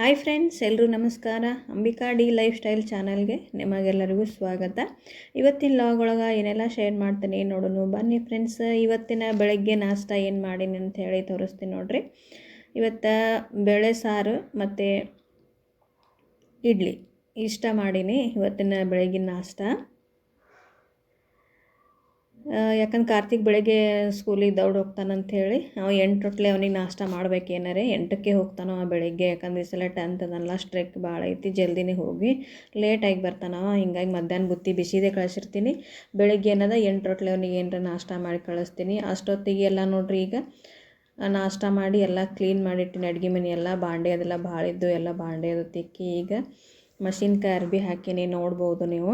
Hi friends ಎಲ್ಲರೂ ನಮಸ್ಕಾರ. Ambika D life style ಚಾನಲ್ಗೆ ನಿಮಗೆಲ್ಲರಿಗೂ ಸ್ವಾಗತ. ಇವತ್ತಿನ ಲಾಗ್ ಒಳಗೆ ಏನೆಲ್ಲ ಶೇರ್ ಮಾಡ್ತೀನಿ ನೋಡೋಣ. ಬನ್ನಿ ಫ್ರೆಂಡ್ಸ್, ಇವತ್ತಿನ ಬೆಳಗ್ಗೆ ನಾಷ್ಟ ಏನು ಮಾಡೀನಿ ಅಂತ ಹೇಳಿ ತೋರಿಸ್ತೀನಿ ನೋಡ್ರಿ. ಇವತ್ತು ಬೇಳೆ ಸಾರು ಮತ್ತು ಇಡ್ಲಿ. ಇಷ್ಟ ಮಾಡೀನಿ ಇವತ್ತಿನ ಬೆಳಗಿನ ನಾಷ್ಟ. ಯಾಕಂದ್ರೆ ಕಾರ್ತಿಕ್ ಬೆಳಗ್ಗೆ ಸ್ಕೂಲಿಗೆ ದೌಡ್ ಹೋಗ್ತಾನಂತ ಹೇಳಿ ಅವ ಎಂಟೊಟ್ಲೆ ಅವನಿಗೆ ನಾಷ್ಟ ಮಾಡ್ಬೇಕು ಏನಾರೆ ಎಂಟಕ್ಕೆ ಹೋಗ್ತಾನವ ಬೆಳಗ್ಗೆ, ಯಾಕಂದ್ರೆ ಈ ಸಲ ಟೆಂತ್ ಅದನ್ನೆಲ್ಲ ಸ್ಟ್ರೆಕ್ ಭಾಳ ಐತಿ, ಜಲ್ದಿನೇ ಹೋಗಿ ಲೇಟಾಗಿ ಬರ್ತಾನವ, ಹಿಂಗಾಗಿ ಮಧ್ಯಾಹ್ನ ಬುತ್ತಿ ಬಿಸಿದೇ ಕಳಿಸಿರ್ತೀನಿ. ಬೆಳಗ್ಗೆ ಏನದ ಎಂಟೊಟ್ಲೆ ಅವನಿಗೆ ಏನಾರ ನಾಷ್ಟ ಮಾಡಿ ಕಳಿಸ್ತೀನಿ. ಅಷ್ಟೊತ್ತಿಗೆ ಎಲ್ಲ ನೋಡ್ರಿ ಈಗ ನಾಷ್ಟ ಮಾಡಿ ಎಲ್ಲ ಕ್ಲೀನ್ ಮಾಡಿಟ್ಟಿನಿ, ಅಡುಗೆ ಮನೆ ಎಲ್ಲ, ಬಾಂಡೆ ಅದೆಲ್ಲ ಭಾಳ ಇದ್ದು ಎಲ್ಲ ಬಾಂಡೆ ಅದು ತಿಕ್ಕಿ ಈಗ ಮಷಿನ್ಕಾಯಿ ಅರ್ಬಿ ಹಾಕಿನಿ, ನೋಡ್ಬೋದು ನೀವು.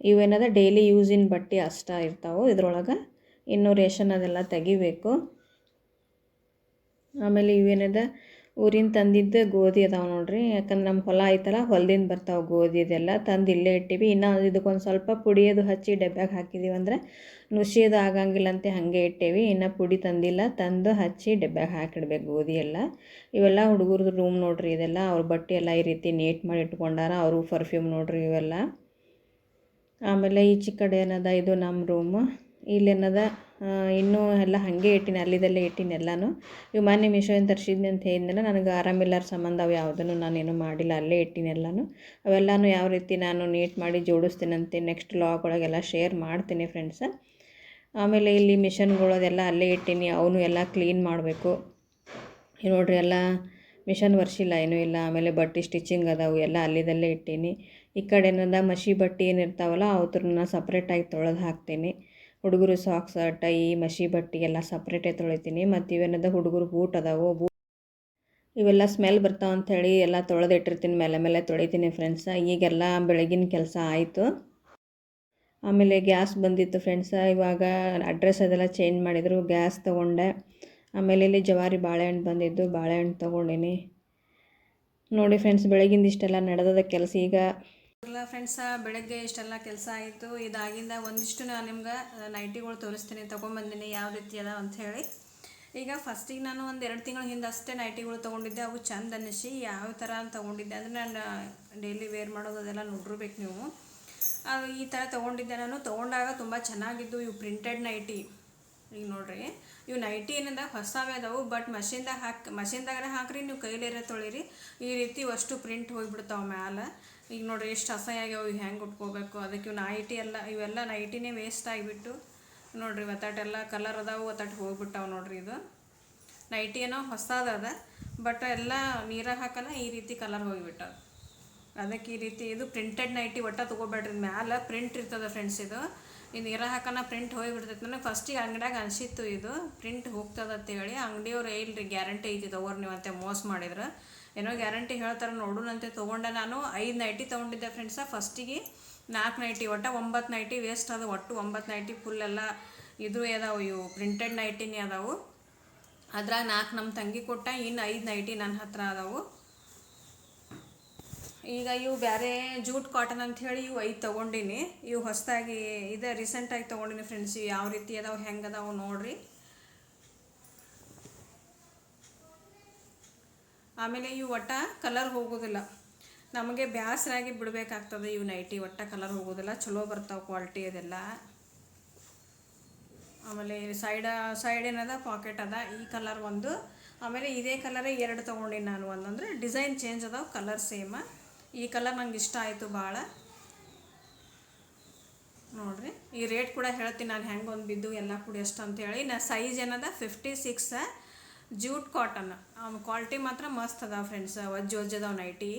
ಇವೇನದ ಡೈಲಿ ಯೂಸಿನ ಬಟ್ಟೆ ಅಷ್ಟ ಇರ್ತಾವೆ. ಇದ್ರೊಳಗೆ ಇನ್ನೂ ರೇಷನ್ ಅದೆಲ್ಲ ತೆಗಿಬೇಕು. ಆಮೇಲೆ ಇವೇನದ ಊರಿಂದ ತಂದಿದ್ದು ಗೋಧಿ ಅದಾವೆ ನೋಡ್ರಿ. ಯಾಕಂದ್ರೆ ನಮ್ಮ ಹೊಲ ಐತಲ್ಲ, ಹೊಲದಿಂದ ಬರ್ತಾವೆ ಗೋಧಿ ಇದೆಲ್ಲ ತಂದು ಇಲ್ಲೇ ಇಟ್ಟಿವಿ. ಇನ್ನು ಇದಕ್ಕೊಂದು ಸ್ವಲ್ಪ ಪುಡಿಯೋದು ಹಚ್ಚಿ ಡಬ್ಬ್ಯಾಗ ಹಾಕಿದ್ದೀವಿ ಅಂದ್ರೆ ನುಸಿಯೋದು ಆಗಂಗಿಲ್ಲ ಅಂತ ಹಾಗೆ ಇಟ್ಟೇವಿ. ಇನ್ನು ಪುಡಿ ತಂದಿಲ್ಲ. ತಂದು ಹಚ್ಚಿ ಡಬ್ಬ್ಯಾಗ ಹಾಕಿಡ್ಬೇಕು ಗೋಧಿ ಎಲ್ಲ. ಇವೆಲ್ಲ ಹುಡುಗರದು ರೂಮ್ ನೋಡ್ರಿ ಇದೆಲ್ಲ. ಅವ್ರ ಬಟ್ಟೆ ಎಲ್ಲ ಈ ರೀತಿ ನೀಟ್ ಮಾಡಿ ಇಟ್ಕೊಂಡಾರ ಅವರು ಪರ್ಫ್ಯೂಮ್ ನೋಡ್ರಿ ಇವೆಲ್ಲ. ಆಮೇಲೆ ಈಚೆ ಕಡೆ ಏನದ, ಇದು ನಮ್ಮ ರೂಮು ಇಲ್ಲೇನದ ಇನ್ನೂ ಎಲ್ಲ ಹಾಗೆ ಇಟ್ಟಿನಿ, ಅಲ್ಲಿದಲ್ಲೇ ಇಟ್ಟಿನಿ ಎಲ್ಲನೂ. ಇವು ಮೊನ್ನೆ ಮೀಶೋಯಿಂದ ತರಿಸಿದ್ನಿ ಅಂತ ಹೇಳಿದ್ನಲ್ಲ, ನನಗೆ ಆರಾಮಿಲ್ಲಾರ ಸಂಬಂಧ ಅವು ಯಾವುದನ್ನು ನಾನೇನು ಮಾಡಿಲ್ಲ, ಅಲ್ಲೇ ಇಟ್ಟಿನಿ ಎಲ್ಲನೂ. ಅವೆಲ್ಲನೂ ಯಾವ ರೀತಿ ನಾನು ನೀಟ್ ಮಾಡಿ ಜೋಡಿಸ್ತೀನಂತೆ ನೆಕ್ಸ್ಟ್ ಲಾಗ್ ಒಳಗೆಲ್ಲ ಶೇರ್ ಮಾಡ್ತೀನಿ ಫ್ರೆಂಡ್ಸ ಆಮೇಲೆ ಇಲ್ಲಿ ಮಿಷನ್ಗಳದೆಲ್ಲ ಅಲ್ಲೇ ಇಟ್ಟೀನಿ, ಅವನು ಎಲ್ಲ ಕ್ಲೀನ್ ಮಾಡಬೇಕು. ನೋಡ್ರಿ ಎಲ್ಲ ಮಿಷನ್ ವರ್ಷಿಲ್ಲ ಏನೂ ಇಲ್ಲ. ಆಮೇಲೆ ಬಟ್ಟೆ ಸ್ಟಿಚಿಂಗ್ ಅದಾವು, ಎಲ್ಲ ಅಲ್ಲಿದಲ್ಲೇ ಇಟ್ಟೀನಿ. ಈ ಕಡೆ ಏನದ ಮಸಿ ಬಟ್ಟೆ ಏನಿರ್ತಾವಲ್ಲ ಅವ್ರನ್ನ ಸಪ್ರೇಟಾಗಿ ತೊಳೆದು ಹಾಕ್ತೀನಿ. ಹುಡುಗರು ಸಾಕ್ಸ್ ಟೈ ಮಸಿ ಬಟ್ಟೆ ಎಲ್ಲ ಸಪ್ರೇಟೇ ತೊಳಿತೀನಿ. ಮತ್ತು ಇವೇನದ ಹುಡುಗರು ಬೂಟ್ ಅದಾವು, ಬೂಟ್ ಇವೆಲ್ಲ ಸ್ಮೆಲ್ ಬರ್ತಾವ ಅಂಥೇಳಿ ಎಲ್ಲ ತೊಳೆದಿಟ್ಟಿರ್ತೀನಿ ಮೇಲೆ ಮೇಲೆ ತೊಳಿತೀನಿ ಫ್ರೆಂಡ್ಸ ಈಗೆಲ್ಲ ಬೆಳಗಿನ ಕೆಲಸ ಆಯಿತು. ಆಮೇಲೆ ಗ್ಯಾಸ್ ಬಂದಿತ್ತು ಫ್ರೆಂಡ್ಸ ಇವಾಗ ಅಡ್ರೆಸ್ ಅದೆಲ್ಲ ಚೇಂಜ್ ಮಾಡಿದರು, ಗ್ಯಾಸ್ ತೊಗೊಂಡೆ. ಆಮೇಲೆ ಇಲ್ಲಿ ಜವಾರಿ ಬಾಳೆಹಣ್ಣು ಬಂದಿದ್ದು, ಬಾಳೆಹಣ್ಣು ತೊಗೊಂಡಿನಿ. ನೋಡಿ ಫ್ರೆಂಡ್ಸ್ ಬೆಳಗಿಂದ ಇಷ್ಟೆಲ್ಲ ನಡೆದದ ಕೆಲಸ ಈಗ. ಎಲ್ಲ ಫ್ರೆಂಡ್ಸ ಬೆಳಗ್ಗೆ ಇಷ್ಟೆಲ್ಲ ಕೆಲಸ ಆಯಿತು. ಇದಾಗಿಂದ ಒಂದಿಷ್ಟು ನಾನು ನಿಮ್ಗೆ ನೈಟಿಗಳು ತೋರಿಸ್ತೀನಿ, ತೊಗೊಂಬಂದಿನಿ, ಯಾವ ರೀತಿ ಅದ ಅಂತ ಹೇಳಿ. ಈಗ ಫಸ್ಟಿಗೆ ನಾನು ಒಂದು ಎರಡು ತಿಂಗಳ ಹಿಂದೆ ಅಷ್ಟೇ ನೈಟಿಗಳು ತೊಗೊಂಡಿದ್ದೆ. ಅವು ಚಂದ ಅನ್ನಿಸಿ ಯಾವ ಥರ ತೊಗೊಂಡಿದ್ದೆ ಅಂದರೆ ನಾನು ಡೈಲಿ ವೇರ್ ಮಾಡೋದು ಅದೆಲ್ಲ ನೋಡಿರ್ಬೇಕು ನೀವು. ಅದು ಈ ಥರ ತೊಗೊಂಡಿದ್ದೆ ನಾನು. ತೊಗೊಂಡಾಗ ತುಂಬ ಚೆನ್ನಾಗಿದ್ದು ಇವು ಪ್ರಿಂಟೆಡ್ ನೈಟಿ ಈಗ ನೋಡ್ರಿ, ಇವು ನೈಟಿ ಏನಂದಾಗ ಹೊಸವೇ ಅದಾವು ಬಟ್ ಮಷಿನ್ದಾಗ ಹಾಕಿ ಮಷಿನ್ದಾಗ ಹಾಕ್ರಿ, ನೀವು ಕೈಲೇರೆ ತೊಳಿರಿ. ಈ ರೀತಿ ಅಷ್ಟು ಪ್ರಿಂಟ್ ಹೋಗಿಬಿಡ್ತಾವೆ ಮ್ಯಾಲೆ. ಈಗ ನೋಡ್ರಿ ಎಷ್ಟು ಅಸಹ್ಯ ಆಗ್ಯಾವ, ಇವು ಹೆಂಗೆ ಉಟ್ಕೋಬೇಕು? ಅದಕ್ಕೆ ಇವು ನೈಟಿ ಎಲ್ಲ, ಇವೆಲ್ಲ ನೈಟಿನೇ ವೇಸ್ಟ್ ಆಗಿಬಿಟ್ಟು, ನೋಡ್ರಿ ಒತ್ತಾಟೆಲ್ಲ ಕಲರ್ ಅದಾವು, ಒತ್ತಾಟ ಹೋಗ್ಬಿಟ್ಟಾವೆ ನೋಡ್ರಿ ಇದು. ನೈಟಿ ಏನೋ ಹೊಸದದ ಬಟ್ ಎಲ್ಲ ನೀರ ಹಾಕಲ್ಲ, ಈ ರೀತಿ ಕಲರ್ ಹೋಗಿಬಿಟ್ಟವು. ಅದಕ್ಕೆ ಈ ರೀತಿ ಇದು ಪ್ರಿಂಟೆಡ್ ನೈಟಿ ಒಟ್ಟ ತೊಗೋಬೇಡ್ರಿ, ಮ್ಯಾಲೆ ಪ್ರಿಂಟ್ ಇರ್ತದೆ ಫ್ರೆಂಡ್ಸ್ ಇದು. ನೀರ ಹಾಕೋಣ ಪ್ರಿಂಟ್ ಹೋಗಿಬಿಡ್ತೈತೆ. ನನಗೆ ಫಸ್ಟಿಗೆ ಅಂಗಡಿಯಾಗ ಅನಿಸಿತ್ತು ಇದು. ಪ್ರಿಂಟ್ ಹೋಗ್ತದೆ ಅಂತೇಳಿ. ಅಂಗಡಿಯವ್ರು, ಇಲ್ರಿ ಗ್ಯಾರಂಟಿ ಐತಿ ತಗೋರಿ ನೀವು ಅಂತ ಮೋಸ ಮಾಡಿದ್ರೆ. ಏನೋ ಗ್ಯಾರಂಟಿ ಹೇಳ್ತಾರೆ ನೋಡೋಣಂತೆ ತೊಗೊಂಡೆ ನಾನು. ಐದು ನೈಟಿ ತೊಗೊಂಡಿದ್ದೆ ಫ್ರೆಂಡ್ಸ ಫಸ್ಟಿಗೆ ನಾಲ್ಕು ನೈಟಿ ಒಟ್ಟು ಒಂಬತ್ತು ನೈಟಿ ವೇಸ್ಟ್ ಅದ. ಒಟ್ಟು ಒಂಬತ್ತು ನೈಟಿ ಫುಲ್ ಎಲ್ಲ ಇದು ಅದಾವು ಇವು. ಪ್ರಿಂಟೆಡ್ ನೈಟಿನೇ ಅದಾವು. ಅದ್ರಾಗ ನಾಲ್ಕು ನಮ್ಮ ತಂಗಿ ಕೊಟ್ಟ ಇನ್ನು ಐದು ನೈಟಿ ನನ್ನ ಹತ್ರ ಅದಾವು. ಈಗ ಇವು ಬೇರೆ ಜೂಟ್ ಕಾಟನ್ ಅಂತ ಹೇಳಿ ಇವು ಐದು ತೊಗೊಂಡಿನಿ. ಇವು ಹೊಸದಾಗಿ ಇದೆ ರೀಸೆಂಟಾಗಿ ತೊಗೊಂಡಿನಿ ಫ್ರೆಂಡ್ಸ್ ಇವು ಯಾವ ರೀತಿ ಅದಾವೆ, ಹೆಂಗೆ ಅದಾವೆ ನೋಡ್ರಿ. ಆಮೇಲೆ ಇವು ಒಟ್ಟ ಕಲರ್ ಹೋಗೋದಿಲ್ಲ. ನಮಗೆ ಬ್ಯಾಸರಾಗಿ ಬಿಡಬೇಕಾಗ್ತದೆ ಇವು ನೈಟಿ ಒಟ್ಟ ಕಲರ್ ಹೋಗೋದಿಲ್ಲ, ಚಲೋ ಬರ್ತಾವೆ ಕ್ವಾಲಿಟಿ ಅದೆಲ್ಲ. ಆಮೇಲೆ ಸೈಡ ಸೈಡ್ ಏನದ ಪಾಕೆಟ್ ಅದ, ಈ ಕಲರ್ ಒಂದು. ಆಮೇಲೆ ಇದೇ ಕಲರೇ ಎರಡು ತೊಗೊಂಡಿನಿ ನಾನು ಒಂದಂದ್ರೆ ಡಿಸೈನ್ ಚೇಂಜ್ ಅದಾವೆ ಕಲರ್ ಸೇಮ ಈ ಕಲರ್ ನಂಗೆ ಇಷ್ಟ ಆಯಿತು ಭಾಳ ನೋಡ್ರಿ, ಈ ರೇಟ್ ಕೂಡ ಹೇಳ್ತೀನಿ ನಾನು ಹೆಂಗೆ ಒಂದು ಬಿದ್ದು ಎಲ್ಲ ಕೂಡ ಎಷ್ಟು ಅಂತೇಳಿ ನಾ ಸೈಜ್ ಏನದ? Fifty six jute cotton quality ಮಾತ್ರ ಮಸ್ತ್ ಅದಾವ ಫ್ರೆಂಡ್ಸ್ ವಜ್ಜು ಅದಾವ ನೈಟಿ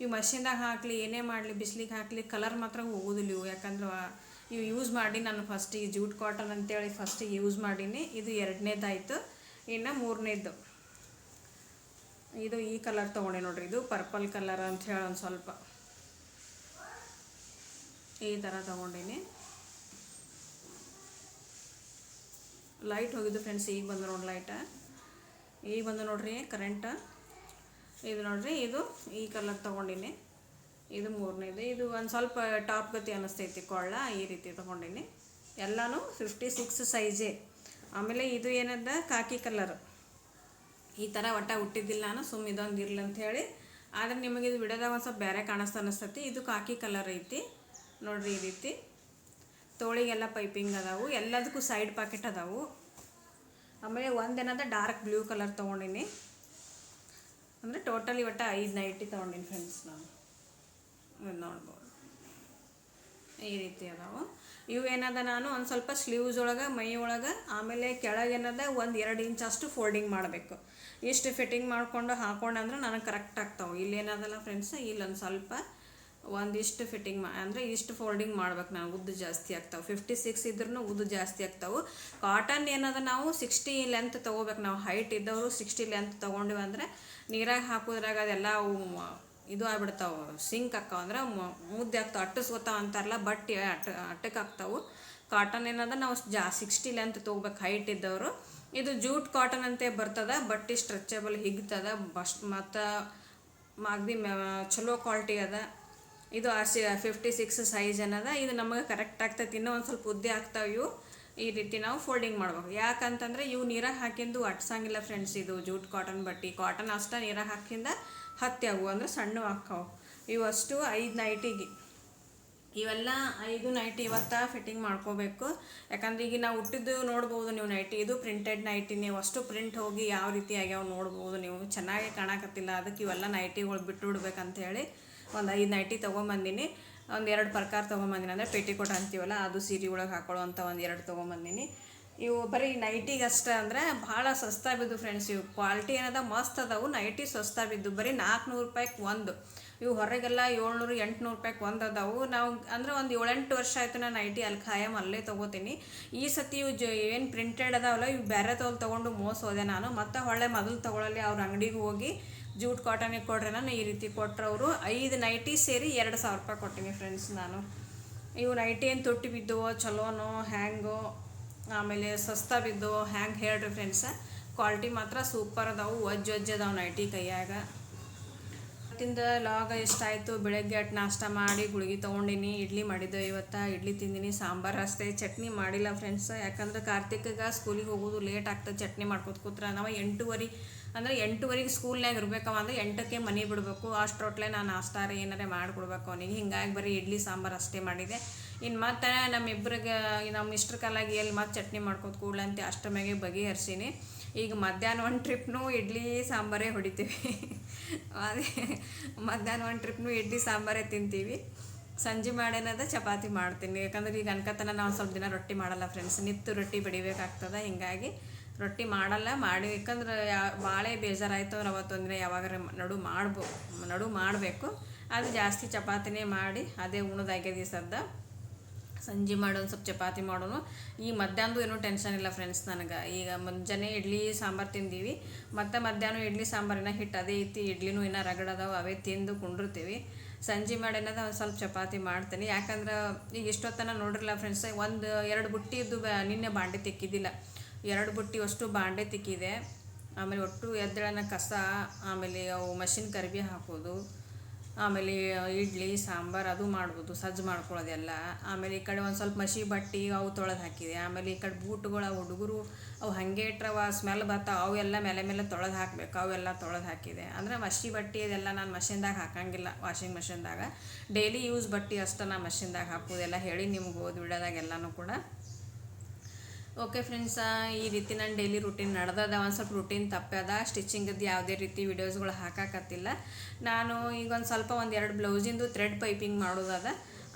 ಇವು ಮಷಿನ್ದಾಗ ಹಾಕಲಿ, ಏನೇ ಮಾಡಲಿ, ಬಿಸಿಲಿಗೆ ಹಾಕಲಿ ಕಲರ್ ಮಾತ್ರ ಹೋಗೋದಿಲ್ಲ ಇವು. ಯಾಕಂದ್ರೆ ಇವು ಯೂಸ್ ಮಾಡಿ ನಾನು ಫಸ್ಟಿಗೆ ಜೂಟ್ ಕಾಟನ್ ಅಂತೇಳಿ ಫಸ್ಟಿಗೆ ಯೂಸ್ ಮಾಡೀನಿ. ಇದು ಎರಡನೇದಾಯಿತು. ಇನ್ನು ಮೂರನೇದು ಇದು ಈ ಕಲರ್ ತೊಗೊಂಡೆ ನೋಡ್ರಿ, ಇದು ಪರ್ಪಲ್ ಕಲರ್ ಅಂತ ಹೇಳಿ ಒಂದು ಸ್ವಲ್ಪ. ಈ ಥರ ತೊಗೊಂಡೀನಿ. ಲೈಟ್ ಹೋಗಿದ್ದು ಫ್ರೆಂಡ್ಸ್ ಈಗ ಬಂದು ನೋಡಿ ಲೈಟ ಈಗ ಬಂದು ನೋಡ್ರಿ ಕರೆಂಟ ಇದು ನೋಡ್ರಿ, ಇದು ಈ ಕಲರ್ ತೊಗೊಂಡಿನಿ. ಇದು ಮೂರನೇದು. ಇದು ಒಂದು ಸ್ವಲ್ಪ ಟಾಪ್ ಗತಿ ಅನ್ನಿಸ್ತೈತಿ ಕೊಳ್ಳ, ಈ ರೀತಿ ತೊಗೊಂಡಿನಿ. ಎಲ್ಲನೂ ಫಿಫ್ಟಿ ಸಿಕ್ಸ್ ಸೈಜೇ ಆಮೇಲೆ ಇದು ಏನದ, ಕಾಕಿ ಕಲರ್. ಈ ಥರ ಒಟ್ಟ ಹುಟ್ಟಿದ್ದಿಲ್ಲ ನಾನು ಸುಮ್ಮ ಇದೊಂದು ಇರಲಿ ಅಂತ ಹೇಳಿ. ಆದರೆ ನಿಮಗೆ ಇದು ಬಿಡೋದಾಗ ಒಂದು ಸ್ವಲ್ಪ ಬೇರೆ ಕಾಣಿಸ್ತಾ ಅನ್ನಿಸ್ತತಿ. ಇದು ಕಾಕಿ ಕಲರ್ ಐತಿ. ನೋಡ್ರಿ ಈ ರೀತಿ. ತೋಳಿಗೆಲ್ಲ ಪೈಪಿಂಗ್ ಅದಾವು. ಎಲ್ಲದಕ್ಕೂ ಸೈಡ್ ಪಾಕೆಟ್ ಅದಾವು. ಆಮೇಲೆ ಒಂದೇನಾದ ಡಾರ್ಕ್ ಬ್ಲೂ ಕಲರ್ ತೊಗೊಂಡಿನಿ. ಅಂದರೆ ಟೋಟಲಿ ಒಟ್ಟು ಐದು ನೈಟಿ ತೊಗೊಂಡಿನಿ ಫ್ರೆಂಡ್ಸ್ ನಾನು. ನೋಡ್ಬೋದು. ಈ ರೀತಿ ಅದಾವು. ಇವು ಏನದ ನಾನು ಒಂದು ಸ್ವಲ್ಪ ಸ್ಲೀವ್ಸ್ ಒಳಗೆ, ಮೈ ಒಳಗೆ, ಆಮೇಲೆ ಕೆಳಗೆ ಏನದ ಒಂದು ಎರಡು ಇಂಚ್ ಅಷ್ಟು ಫೋಲ್ಡಿಂಗ್ ಮಾಡಬೇಕು. ಇಷ್ಟು ಫಿಟ್ಟಿಂಗ್ ಮಾಡಿಕೊಂಡು ಹಾಕೊಂಡು ಅಂದ್ರೆ ನನಗೆ ಕರೆಕ್ಟ್ ಆಗ್ತಾವೆ. ಇಲ್ಲಿ ಏನದಲ್ಲ ಫ್ರೆಂಡ್ಸ್ ಇಲ್ಲೊಂದು ಸ್ವಲ್ಪ ಒಂದಿಷ್ಟು ಫಿಟ್ಟಿಂಗ್ ಮಾ ಅಂದರೆ ಇಷ್ಟು ಫೋಲ್ಡಿಂಗ್ ಮಾಡ್ಬೇಕು ನಾವು. ಉದ್ದು ಜಾಸ್ತಿ ಆಗ್ತಾವೆ. ಫಿಫ್ಟಿ ಸಿಕ್ಸ್ ಇದ್ರೂ ಉದ್ದು ಜಾಸ್ತಿ ಆಗ್ತಾವೆ. ಕಾಟನ್ ಏನದ ನಾವು ಸಿಕ್ಸ್ಟಿ ಲೆಂತ್ ತೊಗೋಬೇಕು. ನಾವು ಹೈಟ್ ಇದ್ದವರು ಸಿಕ್ಸ್ಟಿ ಲೆಂತ್ ತೊಗೊಂಡಿವಿ ನೀರಾಗಿ ಹಾಕೋದ್ರಾಗ ಅದೆಲ್ಲ ಇದು ಆಗ್ಬಿಡ್ತಾವೆ. ಸಿಂಕ್ ಅಕ್ಕಾವ ಅಂದ್ರೆ ಮುದ್ದೆ ಆಗ್ತಾವೆ, ಅಟ್ಟಿಸ್ಕೊತಾವ ಅಂತಾರಲ್ಲ ಬಟ್ಟೆ ಅಟ್ ಅಟ್ಟಕ್ಕೆ ಆಗ್ತಾವು ಕಾಟನ್ ಏನದ ನಾವು ಜಾ ಸಿಕ್ಸ್ಟಿ ಲೆಂತ್ ತೊಗೋಬೇಕು ಹೈಟ್ ಇದ್ದವರು. ಇದು ಜೂಟ್ ಕಾಟನ್ ಅಂತ ಬರ್ತದ ಬಟ್ಟೆ ಸ್ಟ್ರೆಚಬಲ್ ಹಿಗ್ತದ, ಬಸ್, ಮತ್ತು ಮಾಗ್ದಿ ಚಲೋ ಕ್ವಾಲಿಟಿ ಅದ. ಇದು ಆಸಿ ಫಿಫ್ಟಿ ಸಿಕ್ಸ್ ಸೈಜ್ ಅನ್ನದ ಇದು ನಮಗೆ ಕರೆಕ್ಟ್ ಆಗ್ತೈತಿ. ಇನ್ನೂ ಒಂದು ಸ್ವಲ್ಪ ಉದ್ದೆ ಆಗ್ತಾವೆ ಇವು. ಈ ರೀತಿ ನಾವು ಫೋಲ್ಡಿಂಗ್ ಮಾಡ್ಬೇಕು. ಯಾಕಂತಂದ್ರೆ ಇವು ನೀರಾಗ ಹಾಕಿಂದು ಅಟ್ಸಂಗಿಲ್ಲ ಫ್ರೆಂಡ್ಸ್ ಇದು ಜೂಟ್ ಕಾಟನ್ ಬಟ್ಟೆ ಕಾಟನ್ ಅಷ್ಟ ನೀರಾಗ ಹಾಕಿಂದ ಹತ್ತಿ ಅವು ಅಂದ್ರೆ ಸಣ್ಣ ಹಾಕಾವು ಇವಷ್ಟು ಐದು ನೈಟಿಗೆ ಇವೆಲ್ಲ ಐದು ನೈಟಿ ಇವತ್ತ ಫಿಟ್ಟಿಂಗ್ ಮಾಡ್ಕೋಬೇಕು. ಯಾಕಂದ್ರೆ ಈಗ ನಾವು ಹುಟ್ಟಿದ್ದು ನೋಡ್ಬೋದು ನೀವು ನೈಟಿ ಇದು ಪ್ರಿಂಟೆಡ್ ನೈಟಿ ನೀವು ಅಷ್ಟು ಪ್ರಿಂಟ್ ಹೋಗಿ ಯಾವ ರೀತಿ ಆಗ್ಯಾವ ನೋಡ್ಬೋದು ನೀವು. ಚೆನ್ನಾಗಿ ಕಾಣಕತ್ತಿಲ್ಲ. ಅದಕ್ಕೆ ಇವೆಲ್ಲ ನೈಟಿಗಳು ಬಿಟ್ಟು ಬಿಡ್ಬೇಕಂತ ಹೇಳಿ ಒಂದು ಐದು ನೈಟಿ ತೊಗೊಂಬಂದಿನಿ. ಒಂದು ಎರಡು ಪ್ರಕಾರ ತೊಗೊಂಬಂದಿನಿ. ಅಂದರೆ ಪೇಟಿಕೋಟ್ ಅಂತೀವಲ್ಲ, ಅದು ಸೀರೆ ಒಳಗೆ ಹಾಕೊಳ್ಳುವಂಥ ಒಂದು ಎರಡು ತೊಗೊಂಬಂದಿನಿ. ಇವು ಬರೀ ನೈಟಿಗೆ ಅಷ್ಟೇ ಅಂದರೆ ಭಾಳ ಸಸ್ತಾ ಬಿದ್ದು ಫ್ರೆಂಡ್ಸ್ ಇವು ಕ್ವಾಲಿಟಿ ಏನದ ಮಸ್ತ್ ಅದಾವು ನೈಟಿ ಸಸ್ತಾ ಬಿದ್ದು, ಬರೀ ನಾಲ್ಕುನೂರು ರೂಪಾಯಿಗೆ ಒಂದು. ಇವು ಹೊರಗೆಲ್ಲ ಏಳ್ನೂರು, ಎಂಟುನೂರು ರೂಪಾಯಿಗೆ ಒಂದು ಅದಾವು. ನಾವು ಅಂದ್ರೆ ಒಂದು ಏಳೆಂಟು ವರ್ಷ ಆಯಿತು ನಾನು ನೈಟಿ ಅಲ್ಲಿ ಖಾಯಂ ಅಲ್ಲೇ ತೊಗೋತೀನಿ. ಈ ಸತಿ ಇವು ಜ ಏನು ಪ್ರಿಂಟೆಡ್ ಅದಾವಲ್ಲ, ಇವು ಬೇರೆ ತೋಲ್ ತೊಗೊಂಡು ಮೋಸ ಹೋದೆ ನಾನು. ಮತ್ತೆ ಹೊಳ್ಳೆ ಮೊದಲು ತೊಗೊಳಲ್ಲಿ ಅವ್ರ ಅಂಗಡಿಗೆ ಹೋಗಿ ಜೂಟ್ ಕಾಟನಿಗೆ ಕೊಡ್ರೆ ನಾನು ಈ ರೀತಿ ಕೊಟ್ಟರವರು ಐದು ನೈಟಿ ಸೇರಿ ಎರಡು ಸಾವಿರ ರೂಪಾಯಿ ಕೊಟ್ಟಿನಿ ಫ್ರೆಂಡ್ಸ್ ನಾನು. ಇವು ನೈಟಿ ಏನು ತೊಟ್ಟಿ ಬಿದ್ದವೋ, ಚಲೋನೋ, ಹ್ಯಾಂಗೋ ಆಮೇಲೆ ಸಸ್ತಾ ಬಿದ್ದು ಹ್ಯಾಂಗೆ ಹೇಳ್ರಿ ಫ್ರೆಂಡ್ಸ ಕ್ವಾಲಿಟಿ ಮಾತ್ರ ಸೂಪರ್ ಅದಾವು ಒಜ್ಜ ಒಜ್ಜ ಅದಾವು ನೈಟಿ ಕೈಯಾಗ. ಇವತ್ತಿಂದ ಲಾಗ ಎಷ್ಟಾಯಿತು, ಬೆಳಗ್ಗೆ ಅಟ್ ನಾಷ್ಟ ಮಾಡಿ ಗುಳಿಗೆ ತೊಗೊಂಡಿನಿ, ಇಡ್ಲಿ ಮಾಡಿದ್ದು ಇವತ್ತು, ಇಡ್ಲಿ ತಿಂದಿನಿ, ಸಾಂಬಾರು ಅಷ್ಟೇ, ಚಟ್ನಿ ಮಾಡಿಲ್ಲ ಫ್ರೆಂಡ್ಸ್ ಯಾಕಂದ್ರೆ ಕಾರ್ತಿಕ್ಗೆ ಸ್ಕೂಲಿಗೆ ಹೋಗೋದು ಲೇಟ್ ಆಗ್ತದೆ, ಚಟ್ನಿ ಮಾಡ್ಕೊತ ಕೂತ್ರ. ನಾವು ಎಂಟೂವರೆ, ಅಂದರೆ ಎಂಟೂವರೆಗೆ ಸ್ಕೂಲ್ನಾಗ ಇರಬೇಕವ ಅಂದ್ರೆ ಎಂಟಕ್ಕೆ ಮನೆ ಬಿಡಬೇಕು. ಅಷ್ಟರೊಟ್ಲೆ ನಾನು ನಾಷ್ಟಾರ ಏನಾರೇ ಮಾಡಿಕೊಡ್ಬೇಕು ಅವನಿಗೆ. ಹಿಂಗಾಗಿ ಬರೀ ಇಡ್ಲಿ, ಸಾಂಬಾರು ಅಷ್ಟೇ ಮಾಡಿದೆ. ಇನ್ನು ಮತ್ತೆ ನಮ್ಮಿಬ್ರಿಗೆ ನಮ್ಮ ಇಷ್ಟರ ಕಾಲಾಗಿ ಎಲ್ಲಿ ಮತ್ತೆ ಚಟ್ನಿ ಮಾಡ್ಕೊತ ಕೂಡಲಂತೆ ಅಷ್ಟಮ್ಯಾಗೆ ಬಗೆಹರಿಸೀನಿ. ಈಗ ಮಧ್ಯಾಹ್ನ ಒಂದು ಟ್ರಿಪ್ನು ಇಡ್ಲಿ, ಸಾಂಬಾರೇ ಹೊಡಿತೀವಿ. ಅದೇ, ಮಧ್ಯಾಹ್ನ ಒಂದು ಟ್ರಿಪ್ನು ಇಡ್ಲಿ, ಸಾಂಬಾರೇ ತಿಂತೀವಿ. ಸಂಜೆ ಮಾಡೇನದ ಚಪಾತಿ ಮಾಡ್ತೀನಿ. ಯಾಕಂದ್ರೆ ಈಗ ಅನ್ಕತನ ನಾವು ಸ್ವಲ್ಪ ದಿನ ರೊಟ್ಟಿ ಮಾಡಲ್ಲ ಫ್ರೆಂಡ್ಸ್. ನಿತ್ತು ರೊಟ್ಟಿ ಬಡಿಬೇಕಾಗ್ತದೆ ಹಿಂಗಾಗಿ ರೊಟ್ಟಿ ಮಾಡಲ್ಲ, ಮಾಡಿ, ಯಾಕಂದ್ರೆ ಯಾ ಭಾಳ ಬೇಜಾರಾಯ್ತು ಅಂದ್ರೆ ಅವತ್ತು ಅಂದರೆ ಯಾವಾಗಾರ ನಡು ಮಾಡ್ಬೋ, ನಡು ಮಾಡಬೇಕು. ಅದು ಜಾಸ್ತಿ ಚಪಾತಿನೇ ಮಾಡಿ, ಅದೇ ಉಣದಾಗ್ಯದ ಸದ್ದ. ಸಂಜೆ ಮಾಡೋನು ಸ್ವಲ್ಪ ಚಪಾತಿ ಮಾಡೋನು ಈ ಮಧ್ಯಾಹ್ನದು ಏನೂ ಟೆನ್ಷನ್ ಇಲ್ಲ ಫ್ರೆಂಡ್ಸ್ ನನಗೆ. ಈಗ ಮುಂಜಾನೆ ಇಡ್ಲಿ ಸಾಂಬಾರು ತಿಂದೀವಿ. ಮತ್ತು ಮಧ್ಯಾಹ್ನ ಇಡ್ಲಿ ಸಾಂಬಾರಿನ ಹಿಟ್ಟು ಅದೇ ಐತಿ. ಇಡ್ಲಿನೂ ಇನ್ನೂ ರಗಡದಾವೆ ಅವೇ ತಿಂದು ಕುಂಡಿರ್ತೀವಿ. ಸಂಜೆ ಮಾಡೇನದ ಒಂದು ಸ್ವಲ್ಪ ಚಪಾತಿ ಮಾಡ್ತೀನಿ. ಯಾಕಂದ್ರೆ ಈಗ ಇಷ್ಟೊತ್ತನ ನೋಡಿರಲ್ಲ ಫ್ರೆಂಡ್ಸ್ ಒಂದು ಎರಡು ಬುಟ್ಟಿದ್ದು ಬ, ನಿನ್ನೆ ಬಾಂಡೆ ತಿಕ್ಕಿದ್ದಿಲ್ಲ. ಎರಡು ಬುಟ್ಟಿ ಅಷ್ಟು ಬಾಂಡೆ ತಿಕ್ಕಿದೆ. ಆಮೇಲೆ ಒಟ್ಟು ಎದ್ದಳನ ಕಸ, ಆಮೇಲೆ ಅವು ಮಷಿನ್ ಕರಿಬಿ ಹಾಕೋದು. ಆಮೇಲೆ ಇಡ್ಲಿ, ಸಾಂಬಾರು ಅದು ಮಾಡ್ಬೋದು, ಸಜ್ಜು ಮಾಡ್ಕೊಳ್ಳೋದೆಲ್ಲ. ಆಮೇಲೆ ಈ ಕಡೆ ಒಂದು ಸ್ವಲ್ಪ ಮಸಿ ಬಟ್ಟೆ ಅವು ತೊಳೆದು ಹಾಕಿದೆ. ಆಮೇಲೆ ಈ ಕಡೆ ಬೂಟ್ಗಳು ಹುಡುಗರು ಅವು ಹಾಗೆ ಇಟ್ರವ ಸ್ಮೆಲ್ ಬರ್ತಾವೆ ಅವೆಲ್ಲ ಮೇಲೆ ಮೇಲೆ ತೊಳೆದು ಹಾಕಬೇಕು ಅವೆಲ್ಲ ತೊಳೆದು ಹಾಕಿದೆ. ಅಂದರೆ ಮಸಿ ಬಟ್ಟೆ ಇದೆಲ್ಲ ನಾನು ಮಷಿನ್ದಾಗ ಹಾಕಂಗಿಲ್ಲ ವಾಷಿಂಗ್ ಮಷಿನ್ದಾಗ ಡೈಲಿ ಯೂಸ್ ಬಟ್ಟೆ ಅಷ್ಟು ನಾನು ಮಷಿನ್ದಾಗ ಹಾಕೋದೆಲ್ಲ ಹೇಳಿ ನಿಮ್ಗೆ ಓದಿ ಬಿಡೋದಾಗೆಲ್ಲನೂ ಕೂಡ ಓಕೆ ಫ್ರೆಂಡ್ಸ ಈ ರೀತಿ ನಾನು ಡೈಲಿ ರುಟೀನ್ ನಡೆದದ. ಒಂದು ಸ್ವಲ್ಪ ರುಟೀನ್ ತಪ್ಪದ ಸ್ಟಿಚಿಂಗದ್ದು ಯಾವುದೇ ರೀತಿ ವಿಡಿಯೋಸ್ಗಳು ಹಾಕಾಕತ್ತಿಲ್ಲ. ನಾನು ಈಗ ಒಂದು ಸ್ವಲ್ಪ ಒಂದು ಎರಡು ಬ್ಲೌಸಿಂದು ಥ್ರೆಡ್ ಪೈಪಿಂಗ್ ಮಾಡೋದದ.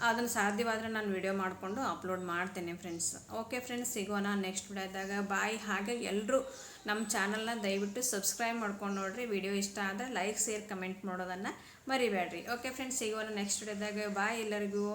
ಅದನ್ನು ಸಾಧ್ಯವಾದರೆ ನಾನು ವಿಡಿಯೋ ಮಾಡಿಕೊಂಡು ಅಪ್ಲೋಡ್ ಮಾಡ್ತೇನೆ ಫ್ರೆಂಡ್ಸ್ ಓಕೆ ಫ್ರೆಂಡ್ಸ್ ಸಿಗೋಣ ನೆಕ್ಸ್ಟ್ ವಿಡಿಯೋದಾಗ. ಬಾಯ್ ಹಾಗೆ ಎಲ್ಲರೂ ನಮ್ಮ ಚಾನಲ್ನ ದಯವಿಟ್ಟು ಸಬ್ಸ್ಕ್ರೈಬ್ ಮಾಡ್ಕೊಂಡು ನೋಡ್ರಿ. ವಿಡಿಯೋ ಇಷ್ಟ ಆದರೆ ಲೈಕ್ ಶೇರ್ ಕಮೆಂಟ್ ಮಾಡೋದನ್ನು ಮರಿಬೇಡ್ರಿ ಓಕೆ ಫ್ರೆಂಡ್ಸ್ ಸಿಗೋಣ ನೆಕ್ಸ್ಟ್ ವಿಡಿಯೋದಾಗ. ಬಾಯ್ ಎಲ್ಲರಿಗೂ.